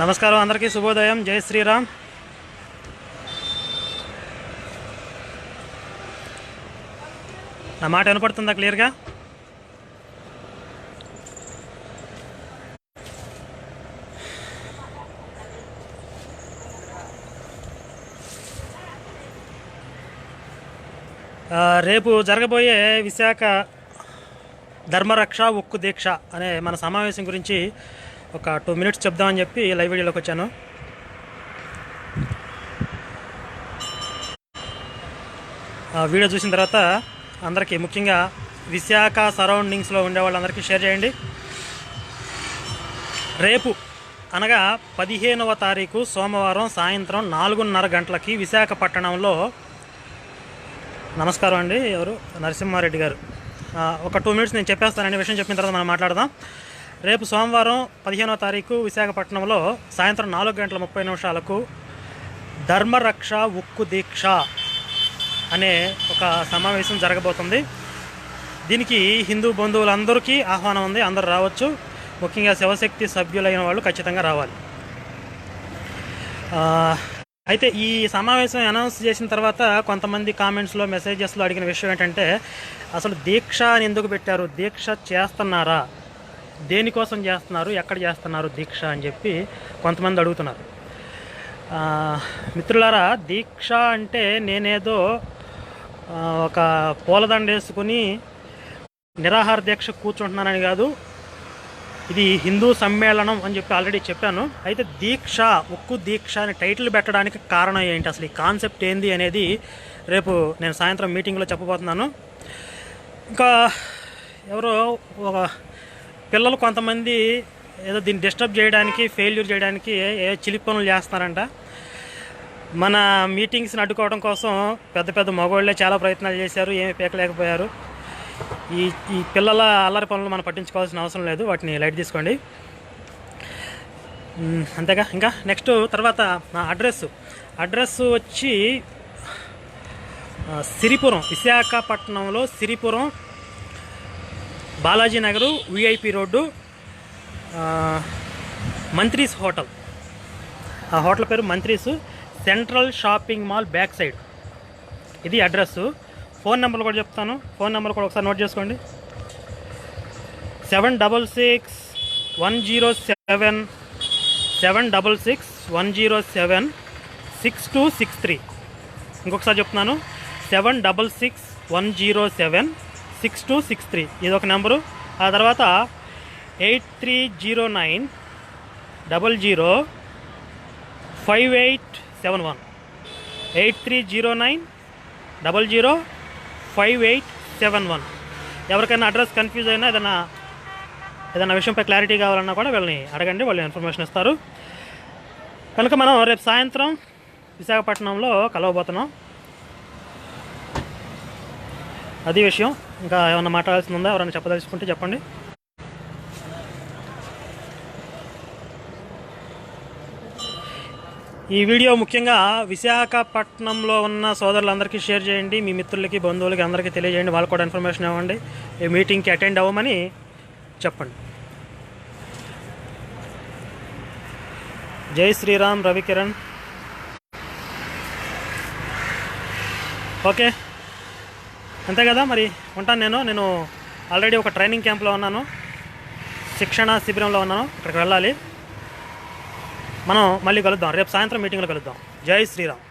నమస్కారం అందరికీ శుభోదయం. జై శ్రీరామ్. నా మాట వినపడుతుందా క్లియర్గా? రేపు జరగబోయే విశాఖ ధర్మరక్ష ఉక్కు దీక్ష అనే మన సమావేశం గురించి ఒక టూ మినిట్స్ చెప్దామని చెప్పి లైవ్ వీడియోలోకి వచ్చాను. వీడియో చూసిన తర్వాత అందరికీ ముఖ్యంగా విశాఖ సరౌండింగ్స్లో ఉండే వాళ్ళందరికీ షేర్ చేయండి. రేపు అనగా పదిహేనవ తారీఖు సోమవారం సాయంత్రం నాలుగున్నర గంటలకి విశాఖపట్టణంలో నమస్కారం అండి. ఎవరు? నరసింహారెడ్డి గారు. ఒక టూ మినిట్స్ నేను చెప్పేస్తానండి విషయం చెప్పిన తర్వాత మనం మాట్లాడదాం. రేపు సోమవారం పదిహేనో తారీఖు విశాఖపట్నంలో సాయంత్రం నాలుగు గంటల ముప్పై నిమిషాలకు ధర్మరక్ష ఉక్కు దీక్ష అనే ఒక సమావేశం జరగబోతుంది. దీనికి హిందూ బంధువులందరికీ ఆహ్వానం ఉంది. అందరు రావచ్చు. ముఖ్యంగా శివశక్తి సభ్యులైన వాళ్ళు ఖచ్చితంగా రావాలి. అయితే ఈ సమావేశం అనౌన్స్ చేసిన తర్వాత కొంతమంది కామెంట్స్లో మెసేజెస్లో అడిగిన విషయం ఏంటంటే అసలు దీక్ష అని ఎందుకు పెట్టారు? దీక్ష చేస్తున్నారా? దేనికోసం చేస్తున్నారు ఎక్కడ చేస్తున్నారు దీక్ష అని చెప్పి కొంతమంది అడుగుతున్నారు. మిత్రులారా దీక్ష అంటే నేనేదో ఒక పూలదండ వేసుకుని నిరాహార దీక్ష కూర్చుంటున్నానని కాదు ఇది హిందూ సమ్మేళనం అని చెప్పి ఆల్రెడీ చెప్పాను. అయితే దీక్ష ఉక్కు దీక్ష అని టైటిల్ పెట్టడానికి కారణం ఏంటి? అసలు ఈ కాన్సెప్ట్ ఏంది అనేది రేపు నేను సాయంత్రం మీటింగ్లో చెప్పబోతున్నాను. ఇంకా ఎవరో ఒక పిల్లలు కొంతమంది ఏదో దీన్ని డిస్టర్బ్ చేయడానికి ఫెయిల్యూర్ చేయడానికి ఏ చిలి పనులు చేస్తున్నారంట. మన మీటింగ్స్ని అడ్డుకోవడం కోసం పెద్ద పెద్ద మగవాళ్ళే చాలా ప్రయత్నాలు చేశారు ఏమీ పీకలేకపోయారు. ఈ ఈ పిల్లల అల్లరి పనులు మనం పట్టించుకోవాల్సిన అవసరం లేదు వాటిని లైట్ తీసుకోండి. అంతేగా? ఇంకా నెక్స్ట్ తర్వాత నా అడ్రస్. అడ్రస్ వచ్చి సిరిపురం విశాఖపట్నంలో Siripuram Balaji Nagar VIP road Mantri's hotel. ఆ హోటల్ పేరు Mantri's central shopping mall back side. ఇది అడ్రస్ ఫోన్ నెంబర్ కూడా చెప్తాను. ఫోన్ నెంబర్ కూడా ఒకసారి నోట్ చేసుకోండి. Seven double six one zero seven seven double six one zero seven six two six three. ఇంకొకసారి చెప్తున్నాను. Seven double six one zero seven six two six three. ఇది ఒక number. ఆ తర్వాత eight three zero nine double zero five eight seven one. Eight three zero nine double zero five eight seven one. ఎవరికైనా address confuse అయినా ఏదైనా ఏదైనా విషయంపై clarity కావాలన్నా కూడా వీళ్ళని అడగండి వాళ్ళు ఇన్ఫర్మేషన్ ఇస్తారు. కనుక మనం రేపు సాయంత్రం విశాఖపట్నంలో కలవబోతున్నాం. అది విషయం. ఇంకా ఏమన్నా మాట్లాడాల్సింది ఉందా? ఎవరైనా చెప్పదలుచుకుంటే చెప్పండి. ఈ వీడియో ముఖ్యంగా విశాఖపట్నంలో ఉన్న సోదరులందరికీ షేర్ చేయండి. మీ మిత్రులకి బంధువులకి అందరికీ తెలియజేయండి. వాళ్ళు కూడా ఇన్ఫర్మేషన్ ఇవ్వండి. ఈ మీటింగ్కి అటెండ్ అవ్వమని చెప్పండి. జై శ్రీరామ్ రవికిరణ్. ఓకే. అంతే కదా మరి? ఉంటాను నేను. నేను ఆల్రెడీ ఒక ట్రైనింగ్ క్యాంప్లో ఉన్నాను. శిక్షణ శిబిరంలో ఉన్నాను. ఇక్కడికి వెళ్ళాలి. మనం మళ్ళీ కలుద్దాం. రేపు సాయంత్రం మీటింగ్లో కలుద్దాం. జై శ్రీరామ్.